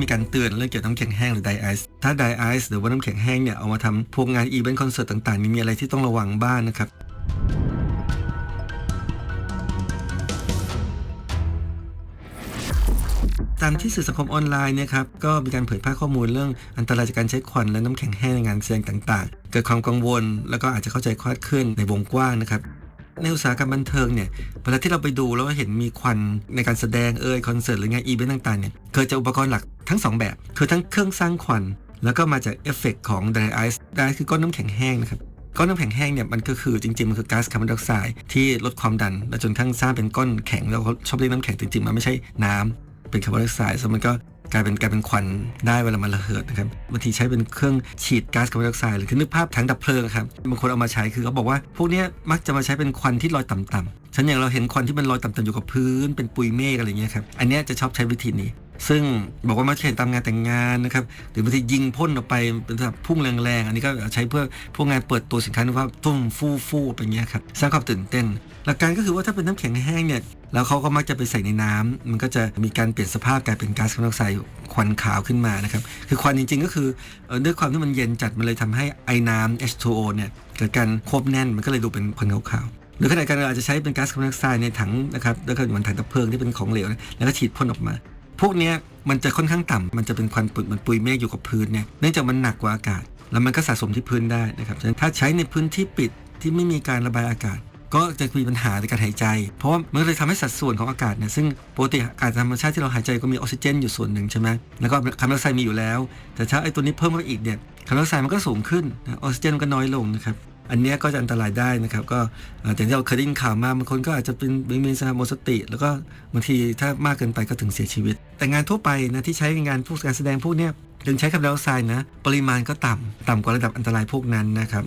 มีการเตือนเรื่องเกี่ยวกับน้ำแข็งแห้งหรือไดไอซ์ถ้าไดไอซ์หรือว่าน้ำแข็งแห้งเนี่ยเอามาทำพวกงานอีเวนต์คอนเสิร์ตต่างๆนี่มีอะไรที่ต้องระวังบ้างนะครับตามที่สื่อสังคมออนไลน์เนี่ยครับก็มีการเผยแพร่ข้อมูลเรื่องอันตรายจากการใช้ควันและน้ำแข็งแห้งในงานแสดงต่างๆ เกิดความกังวล แล้วก็อาจจะเข้าใจคลาดเคลื่อนในวงกว้างนะครับ ในอุตสาหกรรมบันเทิงเนี่ยเวลาที่เราไปดูแล้วเห็นมีควันในการแสดงเอ่ยคอนเสิร์ตหรืองานอีเวนต์ต่างๆเนี่ยเกิดจากอุปกรณ์หลักทั้งสองแบบ คือทั้งเครื่องสร้างควัน แล้วก็มาจากเอฟเฟกต์ของไดไอซ์ไดไอซ์คือก้อนน้ำแข็งแห้งนะครับก้อนน้ำแข็งแห้งเนี่ยมันก็คือจริงๆ มันคือก๊าซคาร์บอนไดออกไซด์ที่ลดความดัน และจนทั้งสร้างเป็นก้อนแข็งแล้วเขาชอบเรียกน้ำแข็งจริงๆ มันไม่ใช่น้ำเป็นคาร์บอนไดออกไซด์ซึ่งมันก็ กลายเป็นกลายเป็นควันได้เวลามันระเหิดนะครับบางทีใช้เป็นเครื่องฉีดก๊าซคาร์บอนไดออกไซด์หรือคือนึกภาพถังดับเพลิงครับบางคนเอามาใช้คือเขาบอกว่า พวกนี้มักจะมาใช้เป็นควันที่ลอยต่ำๆฉันอย่างเราเห็นควันที่มันลอยต่ำๆอยู่กับพื้น เป็นปุยเมฆอะไรเงี้ยครับอันเนี้ยจะชอบใช้วิธีนี้ ซึ่งบอกว่ามักจะเห็นตามงานแต่งงานนะครับหรือบางทียิงพ่นออกไปเป็นแบบพุ่งแรงๆ อันนี้ก็ใช้เพื่อพวกงานเปิดตัวสินค้าว่าตุ้มฟู่ฟู่เป็นอย่างเงี้ยครับสร้างความตื่นเต้น หลักการก็คือว่าถ้าเป็นน้ำแข็งแห้งเนี่ยแล้วเขาก็มักจะไปใส่ในน้ำมันก็จะมีการเปลี่ยนสภาพกลายเป็นก๊าซคาร์บอนไดออกไซด์ควันขาวขึ้นมานะครับคือควันจริงๆก็คือด้วยความที่มันเย็นจัดมันเลยทำให้ไอ้น้ำ H2O เนี่ยเกิดการควบแน่นมันก็เลยดูเป็นควันขาวๆหรือขณะเดียวกันเราอาจจะใช้เป็นก๊าซคาร์บอนไดออกไซด์ในถังนะครับแล้วก็เหมือนถังดับเพลิงที่เป็นของเหลว แล้วก็ฉีดพ่นออกมา พวกเนี้ยมันจะค่อนข้างต่ำมันจะเป็นควันปุยมันปุยเมฆอยู่กับพื้นเนี่ยเนื่องจากมันหนักกว่าอากาศ แล้วมันก็สะสมที่พื้นได้นะครับฉะนั้นถ้าใช้ในพื้นที่ปิดที่ไม่มีการระบายอากาศ ก็จะมีปัญหาในการหายใจ เพราะมันเลยทำให้สัดส่วนของอากาศเนี่ยซึ่งปกติอากาศธรรมชาติที่เราหายใจก็มีออกซิเจนอยู่ส่วนหนึ่งใช่ไหมแล้วก็คาร์บอนไดออกไซด์มีอยู่แล้ว แต่ถ้าไอ้ตัวนี้เพิ่มเข้าไปอีกเนี่ยคาร์บอนไดออกไซด์มันก็สูงขึ้นออกซิเจนมันก็น้อยลงนะครับ อันนี้ก็จะอันตรายได้นะครับ ก็อ่ออย่างที่เราเคยได้ยินข่าวมาบางคนก็อาจจะเป็นมีสหมดสติ แล้วก็บางทีถ้ามากเกินไปก็ถึงเสียชีวิต แต่งานทั่วไปนะที่ใช้ในงานพวกการแสดงพวกเนี้ยถึงใช้คาร์บอนไดออกไซด์นะ ปริมาณก็ต่ำต่ำกว่าระดับอันตรายพวกนั้นนะครับ